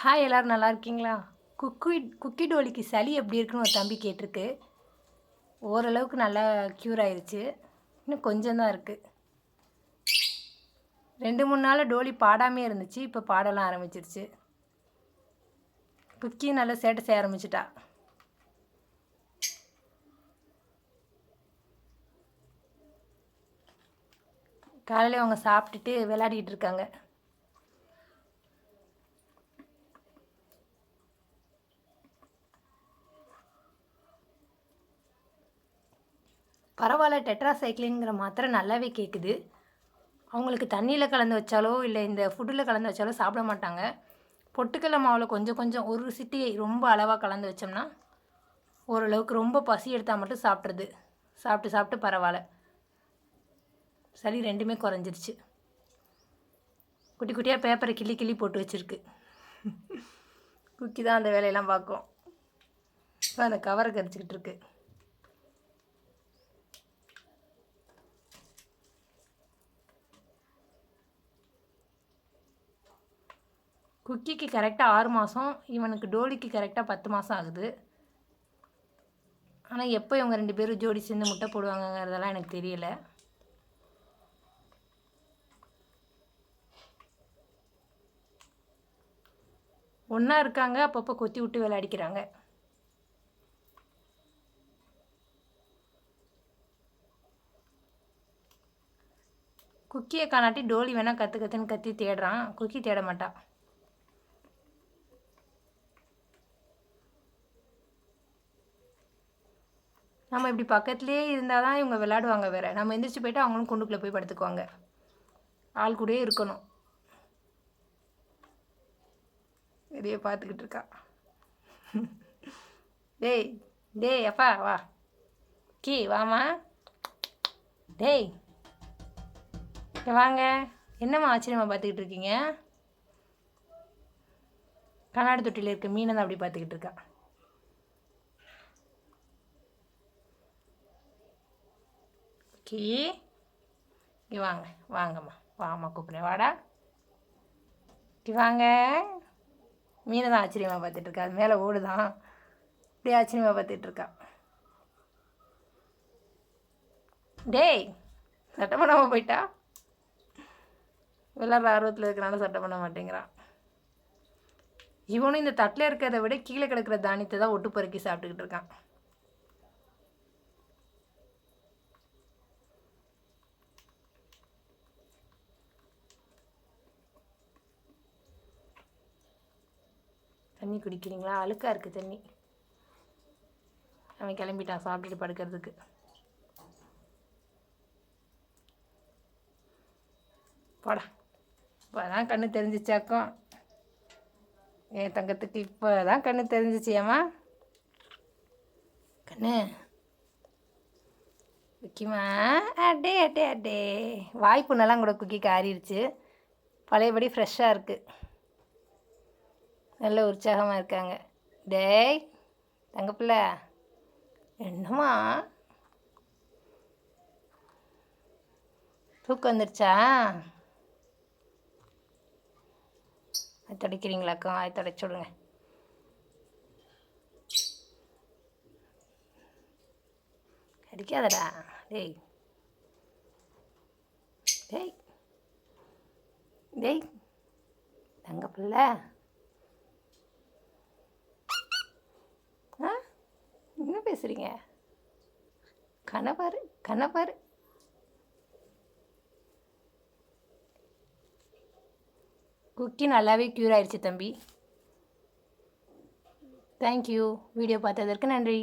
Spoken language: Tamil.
ஹாய் எல்லோரும் நல்லா இருக்கீங்களா? குக்கி குக்கி டோலிக்கு சளி எப்படி இருக்குன்னு ஒரு தம்பி கேட்டிருக்கு. ஓரளவுக்கு நல்லா க்யூர் ஆயிடுச்சு இன்னும் கொஞ்சம் தான் இருக்குது ரெண்டு மூணு நாள் டோலி பாடாமே இருந்துச்சு. இப்போ பாடலாம் ஆரம்பிச்சிருச்சு. குக்கி நல்லா சேட்டை செய்ய ஆரம்பிச்சிட்டா. காலையில் அவங்க சாப்பிட்டுட்டு விளையாடிக்கிட்டு இருக்காங்க. பரவாயில்ல டெட்ராசைக்ளின்ங்கிற மாத்திரை நல்லாவே கேட்குது அவங்களுக்கு தண்ணியில் கலந்து வச்சாலோ இல்லை இந்த ஃபுட்டில் கலந்து வச்சாலோ சாப்பிட மாட்டாங்க. பொட்டுக்கடலை மாவில் கொஞ்சம் கொஞ்சம் ஒரு சிட்டி ரொம்ப அளவாக கலந்து வச்சோம்னா ஓரளவுக்கு ரொம்ப பசி எடுத்தால் மட்டும் சாப்பிட்றது. சாப்பிட்டு சாப்பிட்டு பரவாயில்ல. சளி ரெண்டுமே குறைஞ்சிருச்சு. குட்டி குட்டியாக பேப்பரை கிள்ளி கிள்ளி போட்டு வச்சுருக்கு. குக்கி தான் அந்த வேலையெல்லாம் பார்க்கும். இப்போ அந்த கவரை கரிச்சிக்கிட்டு இருக்குது குக்கிக்கு கரெக்டாக ஆறு மாதம் இவனுக்கு டோலிக்கு கரெக்டாக பத்து மாதம் ஆகுது. ஆனால் எப்போ இவங்க ரெண்டு பேரும் ஜோடி சேர்ந்து முட்டை போடுவாங்கங்கிறதெல்லாம் எனக்கு தெரியல. ஒன்றா இருக்காங்க அப்பப்போ கொத்தி விட்டு விளையாடிக்கிறாங்க. குக்கியை காணாட்டி டோலி வேணால் கற்று கற்றுன்னு கத்தி தேடுறான். குக்கி தேட மாட்டான் நம்ம இப்படி பக்கத்துலேயே இருந்தால் தான் இவங்க விளையாடுவாங்க வேறு. நம்ம எந்திரிச்சு போயிட்டு அவங்களும் குண்டுக்குள்ளே போய் படுத்துக்குவாங்க. ஆள் கூடயே இருக்கணும். இதையே பார்த்துக்கிட்டு இருக்கா. டேய் டேய் அப்பா வா. கீ வாமா டேய். வாங்க. என்னம்மா ஆச்சரியமாக பார்த்துக்கிட்டு இருக்கீங்க? கண்ணாடி தொட்டியில் இருக்க மீனை தான் அப்படி பார்த்துக்கிட்டு இருக்கா. கீ இங்கே வாங்க வாங்கம்மா வாம்மா கூப்பிட்றேன் வாடா இங்கே வாங்க மீனை தான் ஆச்சரியமாக பார்த்துட்ருக்கா அது மேலே ஓடுதான் இப்படி ஆச்சரியமாக பார்த்துட்ருக்கா டேய் சட்டை பண்ணாமல் போயிட்டா விளாட்ற ஆர்வத்தில் இருக்கிறனால சட்டை பண்ண மாட்டேங்கிறான் இவனும் இந்த தட்டில் இருக்கிறத விட கீழே கிடக்கிற தானியத்தை தான் ஒட்டு பொறுக்கி சாப்பிட்டுக்கிட்டு இருக்கான் தண்ணி குடிக்கிறீங்களா? அழுக்காக இருக்குது தண்ணி. அவன் கிளம்பிட்டான் சாப்பிட்டுட்டு படுக்கிறதுக்கு. போடா. இப்போ தான் கண்ணு தெரிஞ்சிச்சாக்கும் என் தங்கத்துக்கு இப்போ தான் கண்ணு தெரிஞ்சிச்சியாம்மா கண்ணு. குக்கிமா அட்டே அட்டே அட்டே வாய்ப்புண்ணெல்லாம் கூட குக்கி காரிடுச்சு பழையபடி ஃப்ரெஷ்ஷாக இருக்குது நல்ல உற்சாகமாக இருக்காங்க. டேய் தங்கப்பிள்ள என்னம்மா? தூக்கம் வந்துருச்சா? அது துடைக்கிறீங்களாக்கா அது துடைச்சி விடுங்க. அடிக்காதடா. டேய். டேய். டேய். தங்க பிள்ளை என்ன பேசுகிறீங்க கணவர் கணவர். குக்கி நல்லாவே க்யூர் ஆயிடுச்சு தம்பி. தேங்க்யூ வீடியோ பார்த்ததற்கு நன்றி.